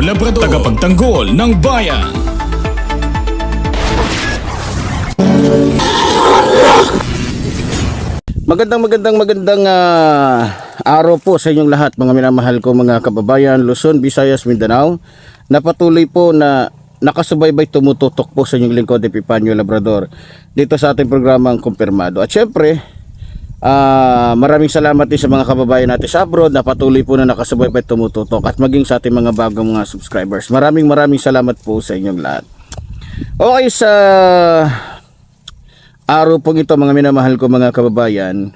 Labrador Tagapagtanggol ng bayan Magandang magandang magandang ah, araw po sa inyong lahat mga minamahal ko mga kababayan Luzon, Visayas, Mindanao na patuloy po na nakasubaybay tumututok po sa inyong lingkod Epipanyo Labrador dito sa ating programang Kumpirmado. At syempre, ah, maraming salamat din sa mga kababayan natin sa abroad na patuloy po na nakasubaybay tumututok at maging sa ating mga bagong mga subscribers. Maraming maraming salamat po sa inyong lahat. Okay sa araw pong ito mga minamahal ko mga kababayan,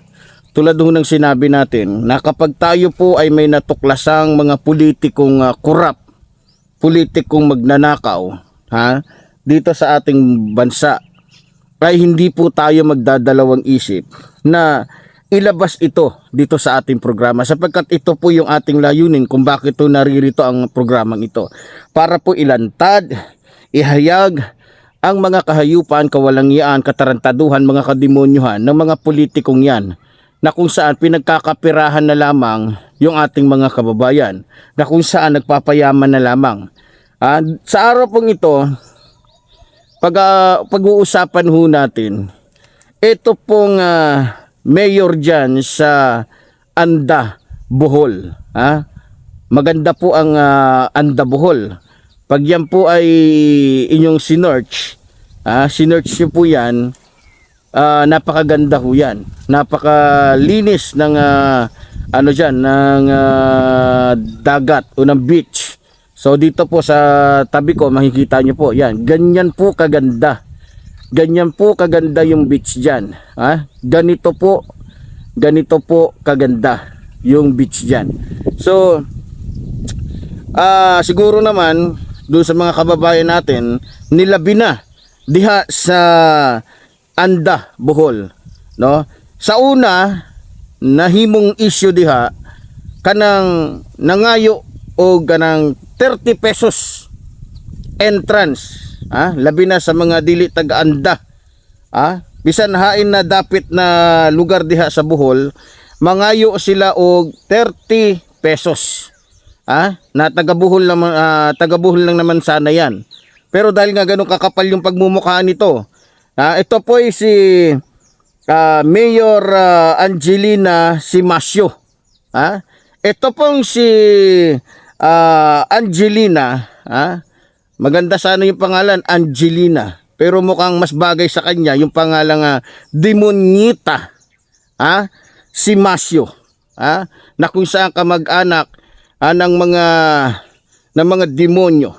tulad ho ng sinabi natin na kapag tayo po ay may natuklasang mga politikong uh, kurap, politikong magnanakaw, ha, dito sa ating bansa, ay hindi po tayo magdadalawang isip na ilabas ito dito sa ating programa sapagkat ito po yung ating layunin kung bakit ito naririto ang programang ito para po ilantad, ihayag ang mga kahayupan, kawalangian, katarantaduhan, mga kademonyuhan ng mga politikong yan na kung saan pinagkakapirahan na lamang yung ating mga kababayan na kung saan nagpapayaman na lamang. Ah, sa araw pong ito, pag, ah, pag-uusapan ho natin, ito pong ah, mayor dyan sa Anda, Bohol. Ha? Maganda po ang ah, Anda, Bohol. Pag yan po ay inyong sinearch, ah, sinearch nyo po yan, ah, napakaganda ho yan. Napakalinis ng ah, ano dyan, ng ah, dagat o ng beach. So dito po sa tabi ko, makikita nyo po, yan, ganyan po kaganda. Ganyan po kaganda yung beach dyan. Ha? Ganito po, ganito po kaganda yung beach dyan. So, ah siguro naman doon sa mga kababayan natin nilabi na diha sa Anda Bohol no sa una nahimong issue diha kanang nangayo o kanang 30 pesos entrance. Ah labi na sa mga dili taga Anda ah bisan hain na dapit na lugar diha sa Bohol mangayo sila og 30 pesos. Ah, na taga-Buhol naman ah, taga-Buhol lang naman sana 'yan. Pero dahil nga ganun kakapal yung pagmumukha nito. Ah, ito po ay si ah, Mayor ah, Angelina Simasio. Ah, ito pong si ah, Angelina, ah, maganda sana yung pangalan Angelina. Pero mukhang mas bagay sa kanya yung pangalan uh, Demonyita. Ah, Simasio. Ah, na kung saan kamag-anak ah, ng mga ng mga demonyo.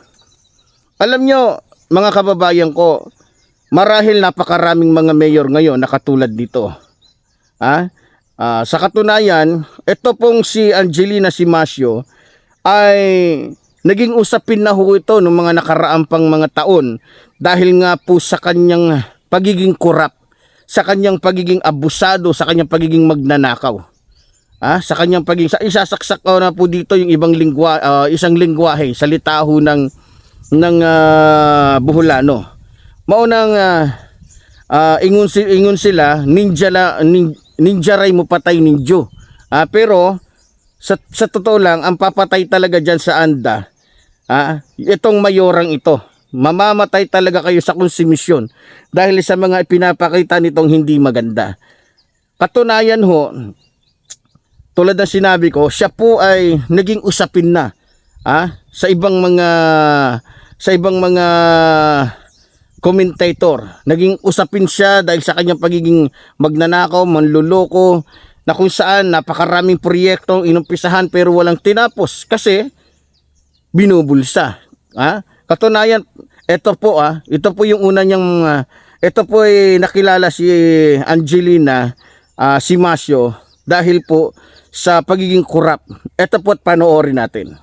Alam nyo, mga kababayan ko, marahil napakaraming mga mayor ngayon na katulad dito. Ha? Ah, sa katunayan, ito pong si Angelina Simasio ay naging usapin na ho ito ng mga nakaraang pang mga taon dahil nga po sa kanyang pagiging korap, sa kanyang pagiging abusado, sa kanyang pagiging magnanakaw. Ah, sa kanyang pagiging sa isasaksak ko na po dito yung ibang lingwa ah, isang lingwahe salita ho ng ng ah, Buholano maunang uh, uh, ingon, si, ingon sila ninja la, nin, ninja ray mo patay ninjo. Ah, pero sa, sa totoo lang ang papatay talaga dyan sa anda ah, itong mayorang ito mamamatay talaga kayo sa konsumisyon dahil sa mga ipinapakita nitong hindi maganda katunayan ho tulad ng sinabi ko, siya po ay naging usapin na ah, sa ibang mga sa ibang mga commentator. Naging usapin siya dahil sa kanyang pagiging magnanakaw, manluloko, na kung saan napakaraming proyektong inumpisahan pero walang tinapos kasi binubulsa. Ha? Katunayan, ito po ah, ito po yung una niyang ah, ito po ay nakilala si Angelina ah, Simasio dahil po sa pagiging kurap. Ito po at panoorin natin.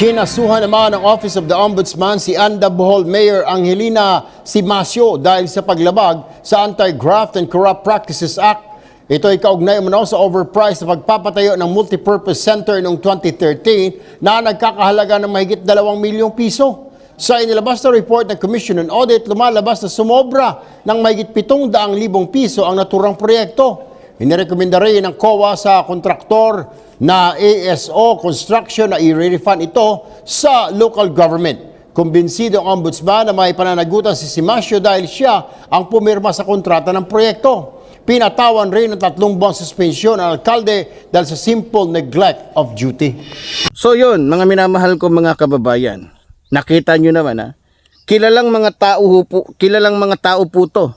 Kinasuhan naman ng Office of the Ombudsman si Anda Bohol Mayor Angelina Simasio dahil sa paglabag sa Anti-Graft and Corrupt Practices Act. Ito ay kaugnay umano sa overpriced na pagpapatayo ng multipurpose center noong 2013 na nagkakahalaga ng mahigit 2 milyong piso. Sa inilabas na report ng Commission on Audit, lumalabas na sumobra ng mahigit 700,000 piso ang naturang proyekto. Inirekomenda rin ng COA sa kontraktor na ASO Construction na i-refund ito sa local government. Kumbinsido ang ombudsman na may pananagutan si Simasio dahil siya ang pumirma sa kontrata ng proyekto. Pinatawan rin ng tatlong buwang suspensyon ang alkalde dahil sa simple neglect of duty. So yun, mga minamahal ko mga kababayan. Nakita nyo naman ha. Kilalang mga tao po, kilalang mga tao po to.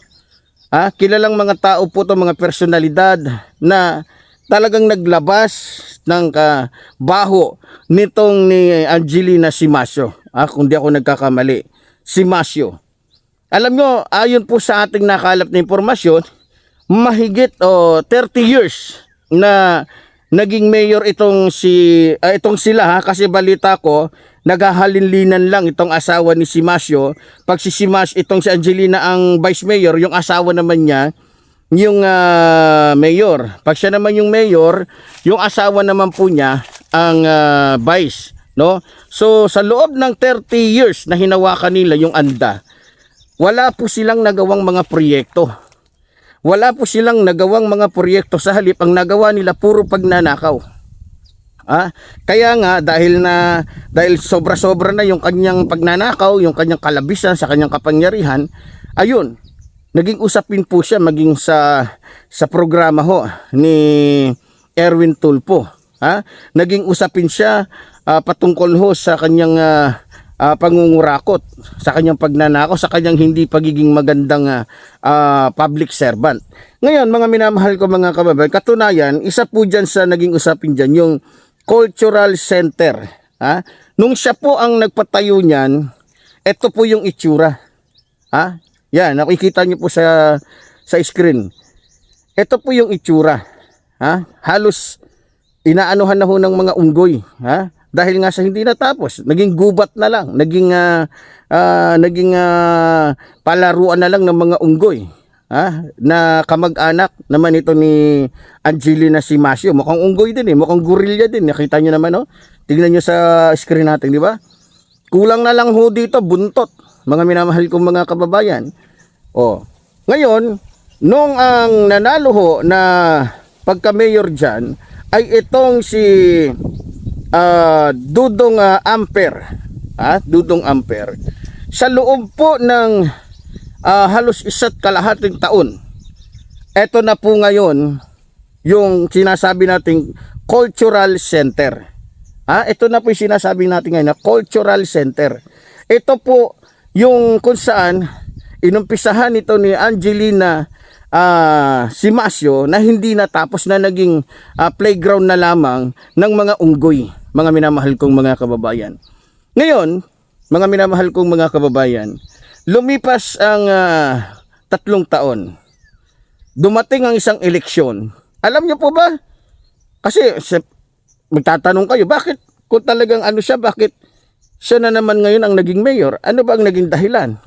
Ha? Kilalang mga tao po to, mga personalidad na talagang naglabas ng kabaho nitong ni Angelina Simasio. Ha? Kung di ako nagkakamali. Simasio. Alam nyo, ayon po sa ating nakalap na impormasyon, mahigit o 30 years na naging mayor itong si ah, itong sila ha? Kasi balita ko naghahalinlinan lang itong asawa ni Simasio pag si Simas itong si Angelina ang vice mayor yung asawa naman niya yung ah, mayor. Pag siya naman yung mayor yung asawa naman po niya ang ah, vice no? So sa loob ng 30 years na hinawakan nila yung anda wala po silang nagawang mga proyekto wala po silang nagawang mga proyekto sa halip ang nagawa nila puro pagnanakaw. Ah, kaya nga dahil na dahil sobra-sobra na yung kanyang pagnanakaw, yung kanyang kalabisan sa kanyang kapangyarihan, ayun, naging usapin po siya maging sa sa programa ho ni Erwin Tulpo. Ha? Naging usapin siya ah, patungkol ho sa kanyang ah, ah, pangungurakot, sa kanyang pagnanakaw, sa kanyang hindi pagiging magandang ah, ah, public servant. Ngayon, mga minamahal ko mga kababayan, katunayan, isa po dyan sa naging usapin dyan, yung cultural center. Ha? Nung siya po ang nagpatayo niyan, ito po yung itsura. Ha? Yan, nakikita niyo po sa sa screen. Ito po yung itsura. Ha? Halos inaanuhan na ho ng mga unggoy, ha? Dahil nga sa hindi natapos, naging gubat na lang, naging ah, ah, naging ah, palaruan na lang ng mga unggoy. Ha? Na kamag-anak naman ito ni Angelina Simasio. Mukhang unggoy din eh, mukhang gorilla din. Nakita niyo naman oh. Tingnan niyo sa screen natin, di ba? Kulang na lang ho dito, buntot. Mga minamahal kong mga kababayan. Oh. Ngayon, nung ang nanalo ho na pagka-mayor dyan, ay itong si ah, Dudong ah, Amper. Ah, Dudong Amper. Sa loob po ng ah, halos isa't kalahating taon, eto na po ngayon yung sinasabi nating cultural center. Ah, ito na po yung sinasabi natin ngayon na cultural center. Ito po yung kung saan inumpisahan ito ni Angelina ah, Simasio na hindi natapos na naging ah, playground na lamang ng mga unggoy, mga minamahal kong mga kababayan. Ngayon, mga minamahal kong mga kababayan, lumipas ang ah, tatlong taon. Dumating ang isang eleksyon. Alam niyo po ba? Kasi sa, magtatanong kayo, bakit kung talagang ano siya, bakit siya na naman ngayon ang naging mayor? Ano ba ang naging dahilan?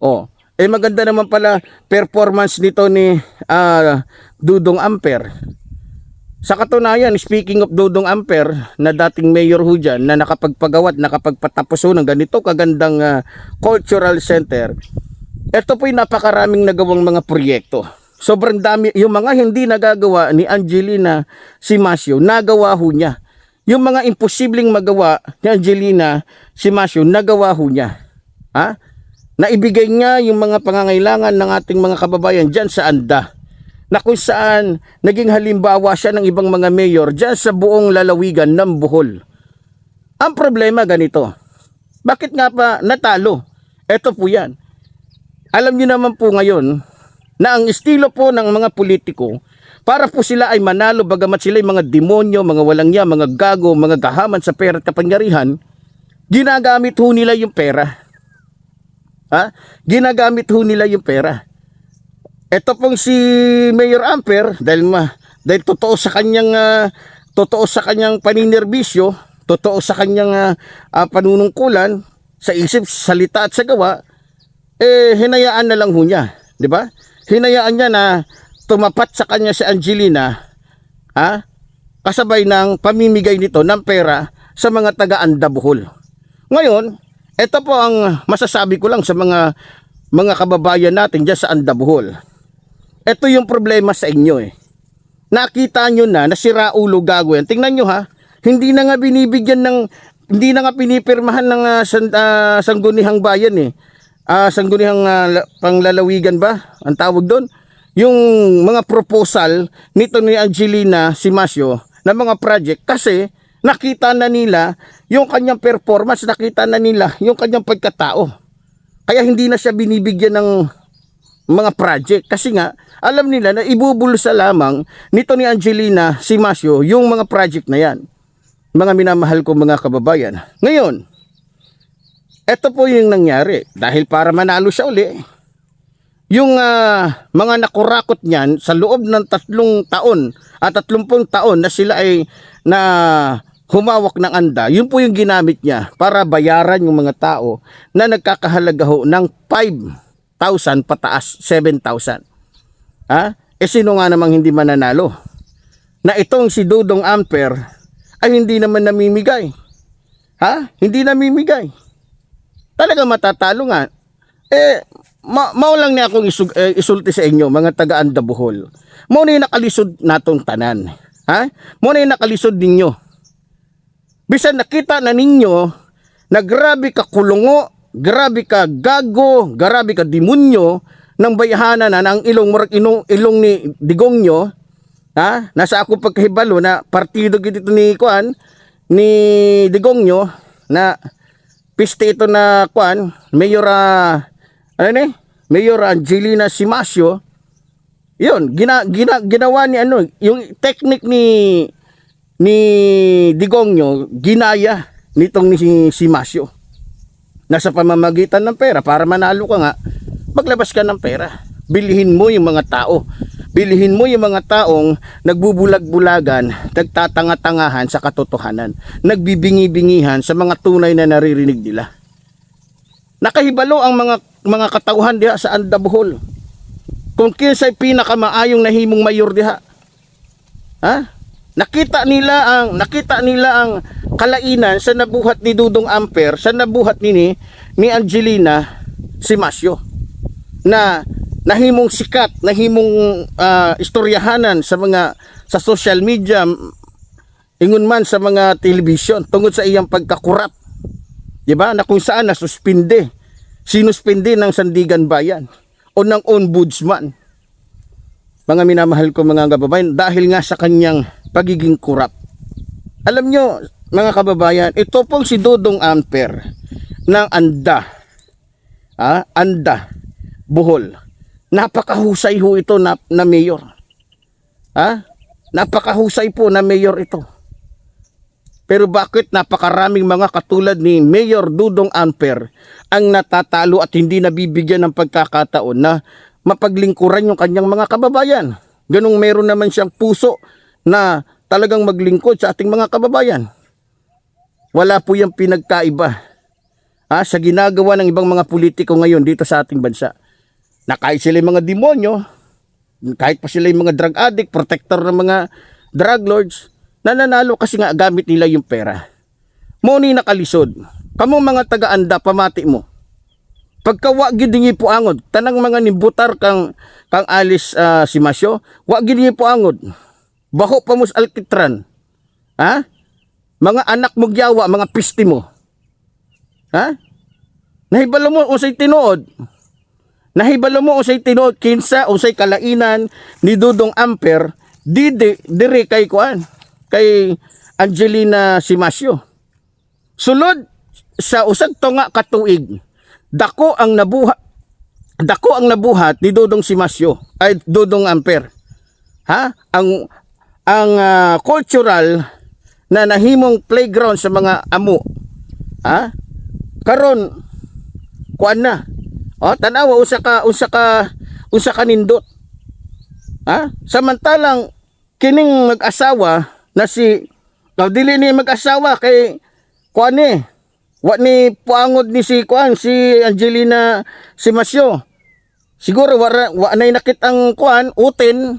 Oh, eh maganda naman pala performance nito ni ah, Dudong Amper. Sa katunayan, speaking of Dudong Amper, na dating mayor ho dyan, na nakapagpagawat, nakapagpatapos ho ng ganito kagandang ah, cultural center, ito po'y napakaraming nagawang mga proyekto. Sobrang dami, yung mga hindi nagagawa ni Angelina Simasio, nagawa ho niya. Yung mga imposibleng magawa ni Angelina Simasio, nagawa ho niya. Ha? Naibigay niya yung mga pangangailangan ng ating mga kababayan dyan sa Anda na kung saan naging halimbawa siya ng ibang mga mayor dyan sa buong lalawigan ng Bohol. Ang problema ganito, bakit nga pa natalo? Ito po yan. alam niyo naman po ngayon na ang estilo po ng mga politiko para po sila ay manalo bagamat sila ay mga demonyo, mga walang niya, mga gago, mga gahaman sa pera at kapangyarihan, ginagamit ho nila yung pera. Ha? Ginagamit ho nila yung pera. Ito pong si Mayor Amper dahil ma dahil totoo sa kanyang ah, totoo sa kanyang paninerbisyo, totoo sa kanyang ah, ah, panunungkulan sa isip, salita at sa gawa, eh hinayaan na lang ho niya, 'di ba? Hinayaan niya na tumapat sa kanya si Angelina, ha? Kasabay ng pamimigay nito ng pera sa mga taga-Anda Bohol. Ngayon, ito po ang masasabi ko lang sa mga mga kababayan natin diyan sa Anda Bohol. Ito yung problema sa inyo eh. Nakita nyo na nasira ulo gago. Tingnan nyo ha, hindi na nga binibigyan ng hindi na nga pinipirmahan ng ah, san- ah, sangguniang bayan eh. Sangguniang ah, la- panglalawigan ba? Ang tawag doon? Yung mga proposal nito ni Angelina Simasio na mga project kasi nakita na nila yung kanyang performance, nakita na nila yung kanyang pagkatao. Kaya hindi na siya binibigyan ng mga project kasi nga alam nila na ibubulsa lamang nito ni Angelina Simasio yung mga project na yan. Mga minamahal ko mga kababayan. Ngayon, eto po yung nangyari dahil para manalo siya uli. Yung ah, mga nakurakot niyan sa loob ng tatlong taon at tatlumpung taon na sila ay na humawak ng anda, yun po yung ginamit niya para bayaran yung mga tao na nagkakahalaga ho ng 5,000 pataas, 7,000. Ha? Eh sino nga namang hindi mananalo? Na itong si Dudong Amper ay hindi naman namimigay. Ha? Hindi namimigay. Talaga matatalo nga. Eh, ma maulang ni akong isug, eh, isulti sa inyo, mga taga-anda Bohol. Mo na yung nakalisod natong tanan. Ha? Mo na yung nakalisod ninyo. Bisan nakita na ninyo na grabe ka kulungo, grabe ka gago, grabe ka demonyo ng bayahanan na ng ilong murag inong ilong ni Digongyo ha? Nasa ako pagkahibalo na partido gid ito ni Kuan ni Digongyo na piste ito na Kuan Mayor ah, ano ni? Mayor Angelina Simasio. Yun gina, gina, ginawa ni ano yung technique ni ni Digongyo ginaya nitong ni Simasio nasa pamamagitan ng pera para manalo ka nga maglabas ka ng pera. Bilihin mo yung mga tao. Bilihin mo yung mga taong nagbubulag-bulagan nagtatanga-tangahan sa katotohanan. Nagbibingi-bingihan sa mga tunay na naririnig nila. Nakahibalo ang mga mga katauhan diha sa Andabuhol kung kinsay pinakamaayong nahimong mayor diha. Ha nakita nila ang nakita nila ang kalainan sa nabuhat ni Dudong Amper sa nabuhat ni ni, Angelina Simasio na nahimong sikat, nahimong ah, istoryahanan sa mga sa social media ingon man sa mga television tungod sa iyang pagkakurap. 'Di ba? Na kung saan nasuspinde. Sinuspinde ng Sandigan Bayan o ng ombudsman. Mga minamahal ko mga kababayan dahil nga sa kanyang pagiging kurap. Alam nyo, mga kababayan, ito pong si Dodong Amper ng Anda. Ah, Anda, Bohol. Napakahusay ho ito na, na mayor. Ha? Napakahusay po na mayor ito. Pero bakit napakaraming mga katulad ni Mayor Dudong Amper ang natatalo at hindi nabibigyan ng pagkakataon na mapaglingkuran yung kanyang mga kababayan. Ganong meron naman siyang puso na talagang maglingkod sa ating mga kababayan. Wala po yung pinagkaiba ha, sa ginagawa ng ibang mga politiko ngayon dito sa ating bansa. Na kahit sila mga demonyo, kahit pa sila yung mga drug addict, protector ng mga drug lords, nananalo kasi nga gamit nila yung pera. Muni nakalisod. Kamo mga taga-anda, pamati mo. Pagka wa gid dingi po angod, tanang mga nimbutar kang kang alis ah, si Masyo, wa gid dingi po angod. Baho pa mus alkitran. Ha? Mga anak mo gyawa, mga pisti mo. Ha? Nahibalo mo unsay tinuod. Nahibalo mo unsay tinuod kinsa unsay kalainan ni Dudong Amper di di dire kay kuan kay Angelina Simasio. Sulod sa usag to nga katuig, dako ang nabuhat dako ang nabuhat ni Dodong Simasyo ay Dodong Amper. Ha? Ang ang ah, cultural na nahimong playground sa mga amo. Ha? Karon kuan na. O tanawa usa ka usa ka usa ka nindot. Ha? Samantalang kining mag-asawa na si oh, dili ni mag-asawa kay kuan ni wa ni puangod ni si kuan si Angelina Simasyo. Siguro wala wa nay nakit ang kuan utin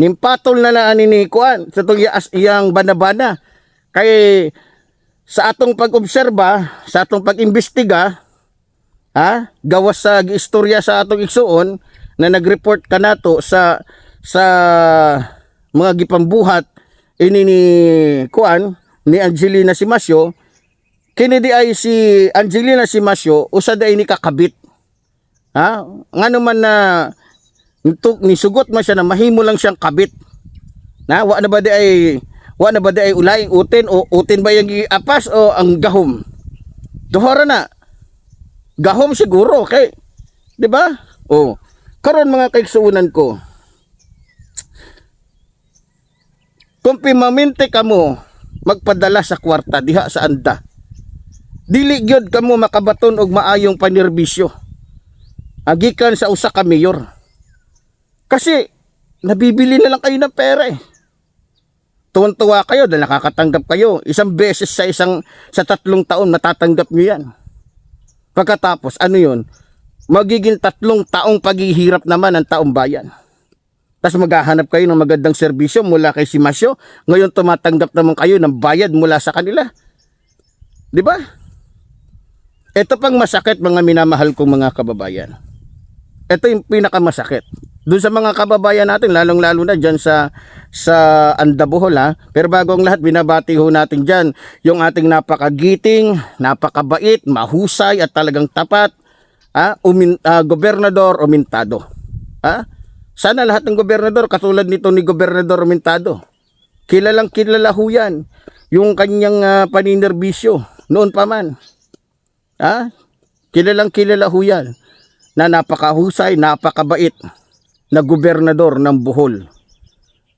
nimpatol na na ni kuan sa tong iyang banabana kay sa atong pag-obserba sa atong pag-imbestiga ha gawas sa istorya sa atong igsuon na nag-report kanato sa sa mga gipambuhat ini ni kuan ni Angelina Simasyo kini di ay si Angelina Simasyo usa day ni kakabit ha? Ngano man na nituk ni sugot man siya na mahimo lang siyang kabit. Na wa na ba di ay wa na ba di ay ulay utin o utin ba yung apas o ang gahom? Duhora na. Gahom siguro kay di ba? O karon mga kaigsuunan ko. Kung pimamente kamo magpadala sa kwarta diha sa anda dili gyud kamo makabaton og maayong panerbisyo. Agikan sa usa ka mayor. Kasi nabibili na lang kayo ng pera eh. Tuwan-tuwa kayo dahil nakakatanggap kayo. Isang beses sa isang sa tatlong taon matatanggap nyo yan. Pagkatapos ano yun? Magiging tatlong taong paghihirap naman ang taong bayan. Tapos maghahanap kayo ng magandang serbisyo mula kay Simasyo. Ngayon tumatanggap naman kayo ng bayad mula sa kanila. Di ba? Ito pang masakit mga minamahal kong mga kababayan. Ito yung pinakamasakit. Doon sa mga kababayan natin, lalong-lalo na dyan sa, sa Andabohol ha. Pero bago ang lahat, binabati ho natin dyan yung ating napakagiting, napakabait, mahusay at talagang tapat, ha? Umin, ah, gobernador Umintado. Ha? Sana lahat ng gobernador katulad nito ni Gobernador Mintado. Kilalang kilala ho yan. Yung kanyang ah, paninerbisyo noon pa man. Ha? Kilalang kilala ho yan. Na napakahusay, napakabait na gobernador ng Bohol.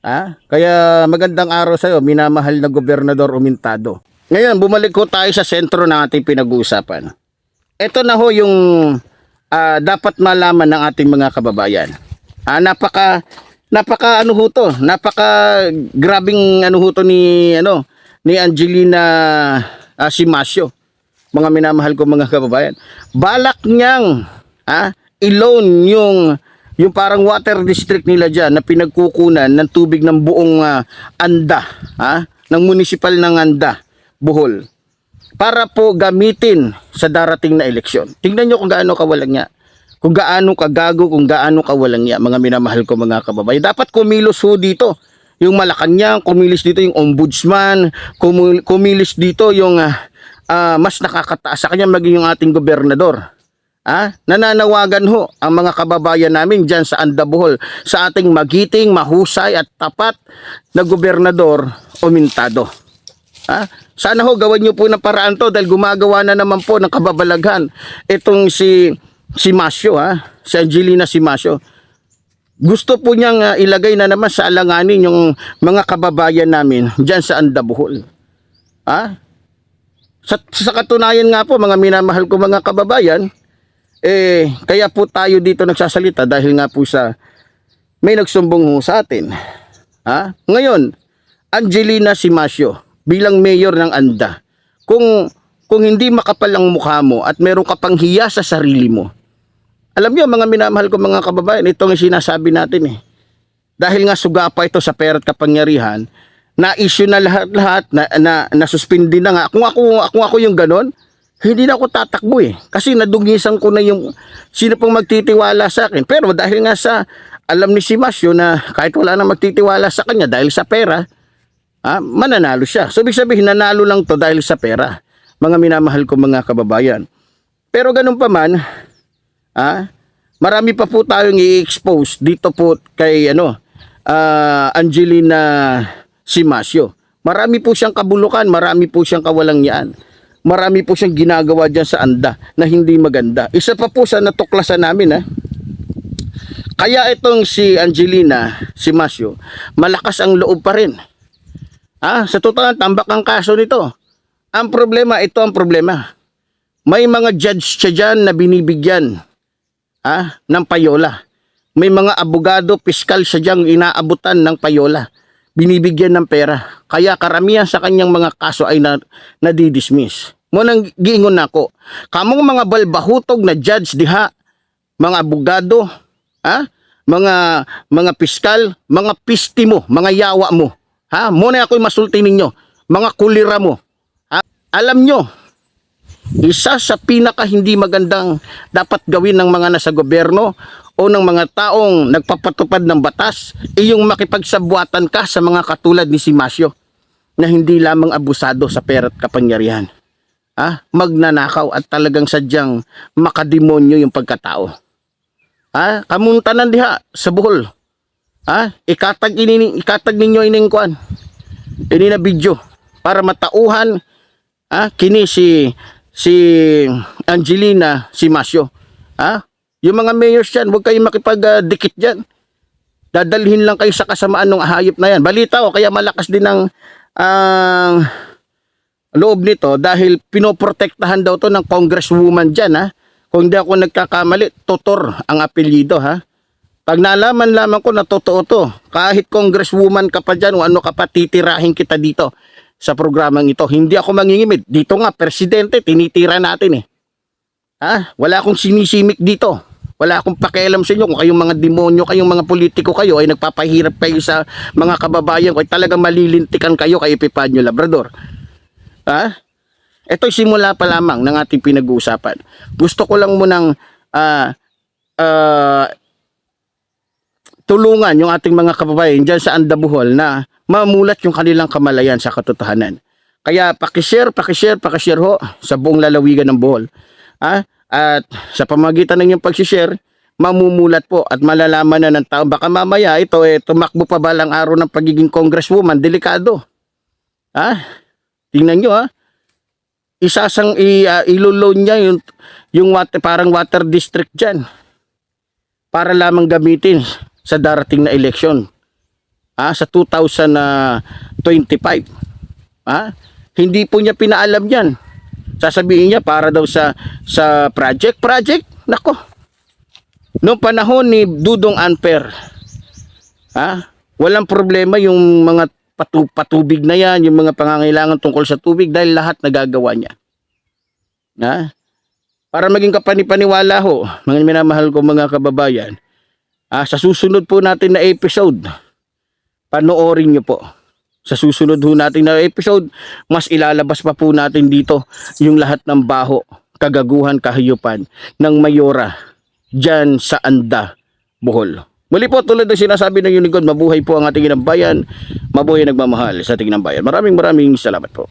Ha? Kaya magandang araw sa iyo, minamahal na gobernador Umintado. Ngayon, bumalik ko tayo sa sentro ng ating pinag-uusapan. Ito na ho yung ah, dapat malaman ng ating mga kababayan. Ah, napaka napaka ano ho to, napaka grabing ano ho to ni ano ni Angelina ah, Simasyo. Mga minamahal ko mga kababayan. Balak niyang ah, i-loan yung yung parang water district nila diyan na pinagkukunan ng tubig ng buong ah, Anda, ha? ng municipal ng Anda, Bohol para po gamitin sa darating na eleksyon. Tingnan nyo kung gaano kawalang niya. Kung gaano kagago, kung gaano kawalang niya, mga minamahal ko mga kababayan. Dapat kumilos ho dito. Yung Malacanang, kumilos dito yung ombudsman, kumu- kumilos dito yung ah, ah, mas nakakataas sa kanya maging yung ating gobernador. Ah, nananawagan ho ang mga kababayan namin diyan sa Andabohol sa ating magiting, mahusay at tapat na gobernador Omintado. Ha? Sana ho gawan niyo po ng paraan to dahil gumagawa na naman po ng kababalaghan itong si si Masyo ha, si Angelina Simasyo. Gusto po niyang ah, ilagay na naman sa alanganin yung mga kababayan namin diyan sa Andabuhol. Ha? Sa, sa katunayan nga po mga minamahal ko mga kababayan, eh kaya po tayo dito nagsasalita dahil nga po sa may nagsumbong sa atin. Ha? Ngayon, Angelina Simasyo bilang mayor ng Anda. Kung kung hindi makapal ang mukha mo at meron ka pang hiya sa sarili mo. Alam niyo mga minamahal ko mga kababayan, ito ang sinasabi natin eh. Dahil nga sugapa ito sa pera at kapangyarihan, na-issue na lahat-lahat, na, na, nasuspindi na nga. Kung ako, kung ako yung ganon, hindi na ako tatakbo eh. Kasi nadungisan ko na yung sino pong magtitiwala sa akin. Pero dahil nga sa alam ni Simasyo na kahit wala na magtitiwala sa kanya dahil sa pera, ah, mananalo siya. So, ibig sabihin, nanalo lang to dahil sa pera. Mga minamahal ko mga kababayan. Pero ganun pa man, ah, marami pa po tayong i-expose dito po kay ano, ah, Angelina Simasyo. Marami po siyang kabulukan, marami po siyang kawalangyaan. marami po siyang ginagawa dyan sa anda na hindi maganda. Isa pa po sa natuklasan namin ha. Kaya itong si Angelina, si Masyo, malakas ang loob pa rin. Ah, sa totoo tambak ang kaso nito. Ang problema, ito ang problema. May mga judge siya dyan na binibigyan ah, ng payola. May mga abogado, piskal siya dyan inaabutan ng payola. Binibigyan ng pera. Kaya karamihan sa kanyang mga kaso ay na, nadidismiss. Munang giingon nako. Kamong mga balbahutog na judge diha, mga abogado, ha? Mga mga piskal, mga pisti mo, mga yawa mo. Ha? Muna ako'y masulti ninyo. Mga kulira mo. Ha? Alam nyo, isa sa pinaka hindi magandang dapat gawin ng mga nasa gobyerno o ng mga taong nagpapatupad ng batas ay yung makipagsabwatan ka sa mga katulad ni si Masyo na hindi lamang abusado sa pera at kapangyarihan. Ah, magnanakaw at talagang sadyang makademonyo yung pagkatao. Ah, kamuntanan diha sa Bohol. Ah, ikatag ini ikatag ninyo ining kuan. Ini na video para matauhan ah kini si si Angelina si Masyo. Ah, yung mga mayors diyan, huwag kayong makipag-dikit diyan. Dadalhin lang kayo sa kasamaan ng hayop na yan. Balita o kaya malakas din ang ang loob nito dahil pinoprotektahan daw to ng congresswoman diyan ha. Kung hindi ako nagkakamali, Totor ang apelyido ha. Pag nalaman lamang ko na totoo to, kahit congresswoman ka pa dyan o ano ka pa, titirahin kita dito sa programang ito. Hindi ako mangingimid. Dito nga, presidente, tinitira natin eh. Ha? Wala akong sinisimik dito. Wala akong pakialam sa inyo kung kayong mga demonyo, kayong mga politiko kayo ay nagpapahirap kayo sa mga kababayan ko ay talagang malilintikan kayo kay Epipanyo Labrador. Ha? Ito'y simula pa lamang ng ating pinag-uusapan. Gusto ko lang munang ah ah, tulungan yung ating mga kababayan dyan sa Andabuhol na mamulat yung kanilang kamalayan sa katotohanan. Kaya pakishare, pakishare, pakishare ho sa buong lalawigan ng Bohol. Ha? At sa pamagitan ng inyong pagsishare, mamumulat po at malalaman na ng tao. Baka mamaya ito eh, tumakbo pa balang araw ng pagiging congresswoman, delikado. Ha? Tingnan nyo ha. Isasang i, uh, ilulon niya yung, yung water, parang water district dyan. Para lamang gamitin sa darating na eleksyon. Ha? Sa 2025. Ha? Hindi po niya pinaalam yan. Sasabihin niya para daw sa sa project. Project? Nako. Noong panahon ni Dudong Anper, ha? walang problema yung mga patu patubig na yan, yung mga pangangailangan tungkol sa tubig dahil lahat nagagawa niya. Ha? Para maging kapanipaniwala ho, mga minamahal ko mga kababayan, ah, sa susunod po natin na episode, panoorin niyo po. Sa susunod natin na episode, mas ilalabas pa po natin dito yung lahat ng baho, kagaguhan, kahayupan ng Mayora dyan sa Anda, Bohol. Muli po tulad ng sinasabi ng Unigon, mabuhay po ang ating inang bayan, mabuhay nagmamahal sa ating inang bayan. Maraming maraming salamat po.